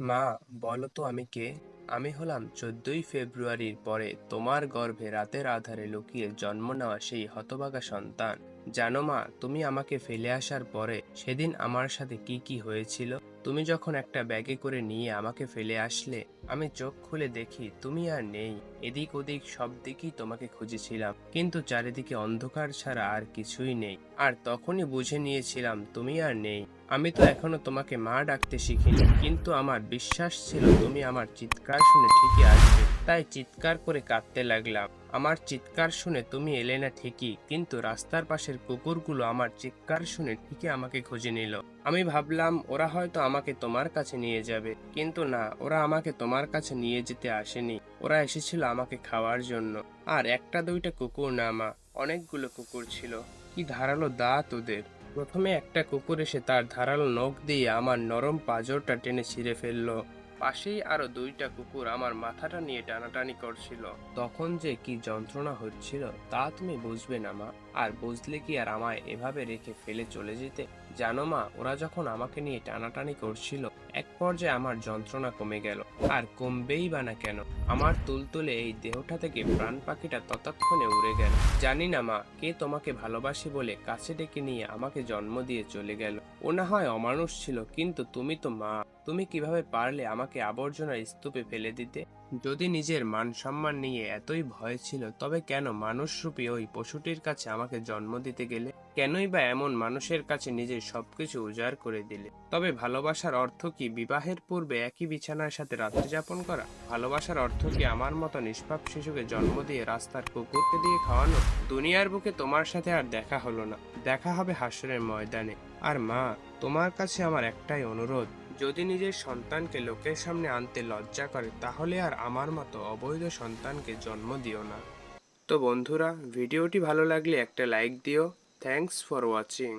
মা বলো তো আমি কে আমি হলাম চোদ্দই ফেব্রুয়ারির পরে তোমার গর্ভে রাতের আধারে লুকিয়ে জন্ম নেওয়া সেই হতবাগা সন্তান। জানো মা, তুমি আমাকে ফেলে আসার পরে সেদিন আমার সাথে কি কি হয়েছিল? তুমি যখন একটা ব্যাগে করে নিয়ে আমাকে ফেলে আসলে, আমি চোখ খুলে দেখি তুমি আর নেই। এদিক ওদিক সব দিকেই তোমাকে খুঁজেছিলাম, কিন্তু চারিদিকে অন্ধকার ছাড়া আর কিছুই নেই। আর তখনই বুঝে নিয়েছিলাম তুমি আর নেই। আমি তো এখনও তোমাকে মা ডাকতে শিখিনি, কিন্তু আমার বিশ্বাস ছিল তুমি আমার চিৎকার শুনে ঠিকই আসবে। তাই চিৎকার করে কাঁদতে লাগলাম। আমার চিৎকার শুনে তুমি এলে না ঠিকই, কিন্তু রাস্তার পাশের কুকুরগুলো আমার চিৎকার শুনে ঠিকই আমাকে খুঁজে নিল। আমি ভাবলাম, ওরা হয়তো আমাকে তোমার কাছে নিয়ে যাবে। কিন্তু না, ওরা আমাকে তোমার কাছে নিয়ে যেতে আসেনি। ওরা এসেছিল আমাকে খাওয়ার জন্য। আর একটা দুইটা কুকুর না, মা, অনেকগুলো কুকুর ছিল। কি ধারালো দাঁত ওদের। প্রথমে একটা কুকুর এসে তার ধারালো নখ দিয়ে আমার নরম পাঁজরটা টেনে ছিঁড়ে ফেলল। পাশেই আরও দুইটা কুকুর আমার মাথাটা নিয়ে টানাটানি করছিল। তখন যে কি যন্ত্রণা হচ্ছিল, তা তুমি বুঝবে না, মা। আর বুঝলে কি আর আমায় এভাবে রেখে ফেলে চলে যেতে? জানো, মা, ওরা যখন আমাকে নিয়ে টানাটানি করছিল, এক পর্যায়ে আমার যন্ত্রণা কমে গেল। আর কমবেই বা না কেন, আমার তুলতুলে এই দেহটা থেকে প্রাণ পাখিটা ততক্ষণে উড়ে গেল। জানি না, মা, কে তোমাকে ভালোবাসি বলে কাছে ডেকে নিয়ে আমাকে জন্ম দিয়ে চলে গেল। ও না হয় অমানুষ ছিল, কিন্তু তুমি তো মা। তুমি কীভাবে পারলে আমাকে আবর্জনার স্তূপে ফেলে দিতে? যদি নিজের মান সম্মান নিয়ে এতই ভয় ছিল, তবে কেন মানুষরূপী ওই পশুটির কাছে আমাকে জন্ম দিতে গেলে? কেনই বা এমন মানুষের কাছে নিজের সবকিছু উজাড় করে দিলে? তবে ভালোবাসার অর্থ কি বিবাহের পূর্বে একই বিছানার সাথে রাত্রি যাপন করা? ভালোবাসার অর্থ কি আমার মতো নিষ্পাপ শিশুকে জন্ম দিয়ে রাস্তার কুকুরকে দিয়ে খাওয়ানো? দুনিয়ার বুকে তোমার সাথে আর দেখা হলো না। দেখা হবে হাসরের ময়দানে। আর মা, তোমার কাছে আমার একটাই অনুরোধ যদি নিজের সন্তানকে লোকের সামনে আনতে লজ্জা করে, তাহলে আর আমার মতো অবৈধ সন্তানকে জন্ম দিও না। তো বন্ধুরা, ভিডিওটি ভালো লাগলে একটা লাইক দিও। Thanks for watching